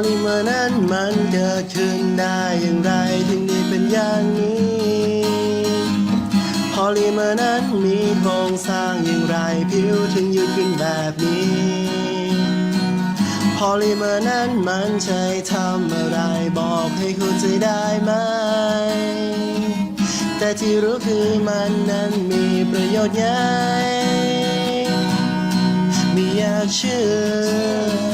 อลิเมอร์นั้นมันเกิดขึ้นได้อย่างไรถึงได้เป็นอย่างนี้พอลิเมอร์นั้นมีโครงสร้างอย่างไรผิวถึงยืดขึ้นแบบนี้พอลิเมอร์นั้นมันใช้ทำอะไรบอกให้คุณใจได้ไหมแต่ที่รู้คือมันนั้นมีประโยชน์ไงไม่อยากเชื่อ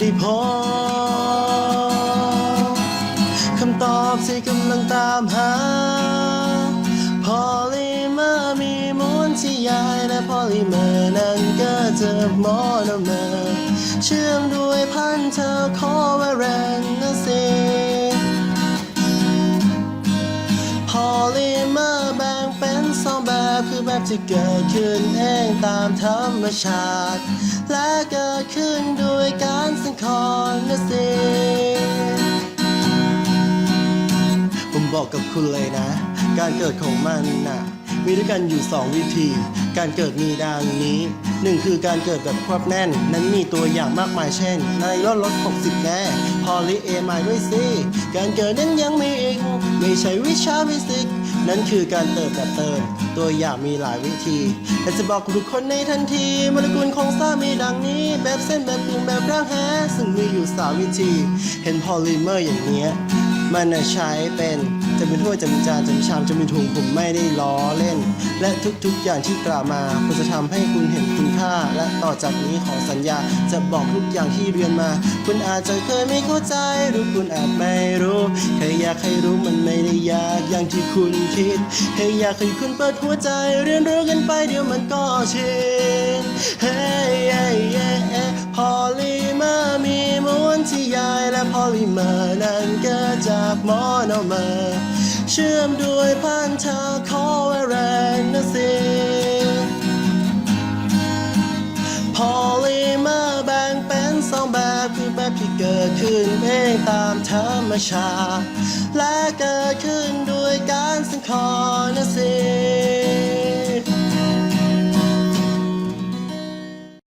ได้พบคำตอบที่กำลังตามหา พอลิเมอร์มีมวนที่ใหญ่และพอลิเมอร์นั้นก็จะมอโนเมอร์เชื่อมด้วยพันธะโคเวเรนนะสิพอลิเมอร์แบ่งเป็นสองแบบคือแบบที่เกิดขึ้นเองตามธรรมชาติ และเกิดขึ้นด้วย บอกกับคุณเลยนะ การเกิดของมันน่ะ มีด้วยกันอยู่ 2 วิธี การเกิดมีดังนี้หนึ่งคือการเกิดแบบควบแน่น นั้นมีตัวอย่างมากมายเช่นในรถรถ60 แน่พอลิเอมายด้วยสิการเกิดนั้นยังมีอีก ไม่ใช่วิชาฟิสิกส์นั่นคือการเติบแบบเติม ตัวอย่างมีหลายวิธีแต่จะบอกทุกคนในทันทีโมเลกุลของสามีดังนี้ แบบเส้นแบบกลุ่มแบบร่างแฮซึ่งมีอยู่สามวิธี เห็นพอลิเมอร์อย่างเนี้ยมันน่ะใช้เป็น จะเป็นถ้วยจะเป็นจานจะเป็นชามจะเป็นถุงผมไม่ได้ล้อเล่น และทุกๆอย่างที่กล่าวมาคุณจะทำให้คุณเห็นคุณค่า และต่อจากนี้ขอสัญญาจะบอกทุกอย่างที่เรียนมา คุณอาจจะเคยไม่เข้าใจหรือคุณอาจไม่รู้แค่อยากให้รู้มันไม่ได้ยากอย่างที่คุณคิดแค่อยากให้คุณเปิดหัวใจ เรียนรู้กันไปเดี๋ยวมันก็ชิน พอลิเมอร์นั้นเกิดจากมอนเมอร์ เชื่อมด้วยพันธะโคเวเรนนะสิพอลิเมอร์แบ่งเป็นสองแบบคือแบบที่เกิดขึ้นเองตามธรรมชาติ และเกิดขึ้นด้วยการสังเคราะห์นะสิ